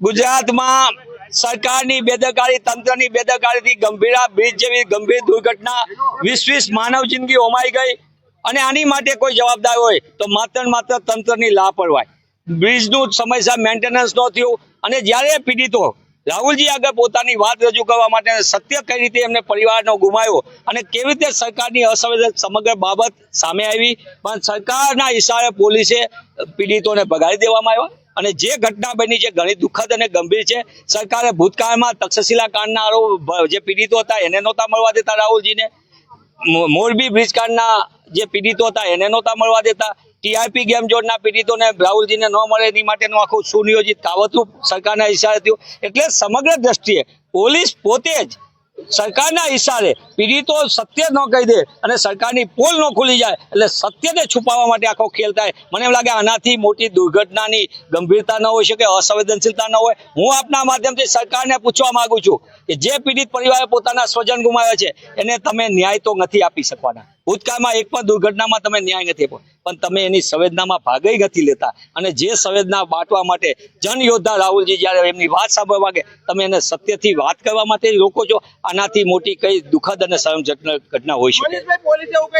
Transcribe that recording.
ગુજરાતમાં સરકારની બેદરકારી, તંત્રની બેદરકારીથી ગંભીરા બ્રિજ જેવી ગંભીર દુર્ઘટના વીસ વીસ માનવ જિંદગી હોમાઈ ગઈ અને આની માટે કોઈ જવાબદાર હોય તો માત્ર માત્ર તંત્રની લાપરવાહી બ્રિજનું સમયસર મેન્ટેનન્સ ન થયું અને જ્યારે પીડિતો રાહુલજી આગળ પોતાની વાત રજૂ કરવા માટે સત્ય કઈ રીતે એમને પરિવારનો ગુમાયો અને કેવી રીતે સરકારની અસંવેદન સમગ્ર બાબત સામે આવી, પણ સરકારના ઇશારે પોલીસે પીડિતોને ભગાડી દેવામાં આવ્યા. અને જે ઘટના બની છે ઘણી દુઃખદ અને ગંભીર છે. સરકારે ભૂતકાળમાં તક્ષશિલા કાંડના આરોપ જે પીડિતો હતા એને નહોતા મળવા દેતા રાહુલજીને. મોરબી બ્રિજ કાંડના જે પીડિતો હતા એને નહોતા મળવા દેતા. ટીઆરપી ગેમ ઝોનના પીડિતોને રાહુલજીને ન મળે એની માટેનું આખું સુનિયોજિત કાવતરું સરકારના ઇશારે થયું. એટલે સમગ્ર દ્રષ્ટિએ પોલીસ પોતે જ સરકારના ઇશારે પીડિતો સત્ય ન કહી દે અને સરકારની પોલ ન ખુલી જાય, એટલે સત્યને છુપાવવા માટે આખો ખેલ થાય. મને એમ લાગે આનાથી મોટી દુર્ઘટનાની ગંભીરતા ન હોઈ શકે, અસંવેદનશીલતા ન હોય. હું આપના માધ્યમથી સરકારને પૂછવા માંગુ છું કે જે પીડિત પરિવારે પોતાના સ્વજન ગુમાવ્યા છે, એને તમે ન્યાય તો નથી આપી શકવાના. ભૂતકાળમાં એક પણ દુર્ઘટનામાં તમે ન્યાય નથી આપ્યો. પણ તમે એની સંવેદનામાં ભાગઈ નથી લેતા. અને જે સંવેદના બાંટવા માટે જન યોદ્ધા રાહુલજી જ્યારે એમની વાત સાંભળવા માગે, તમે એને સત્યથી વાત કરવા માટે રોકો છો. આનાથી મોટી કઈ દુઃખદ અને શરમજનક ઘટના હોઈ શકે.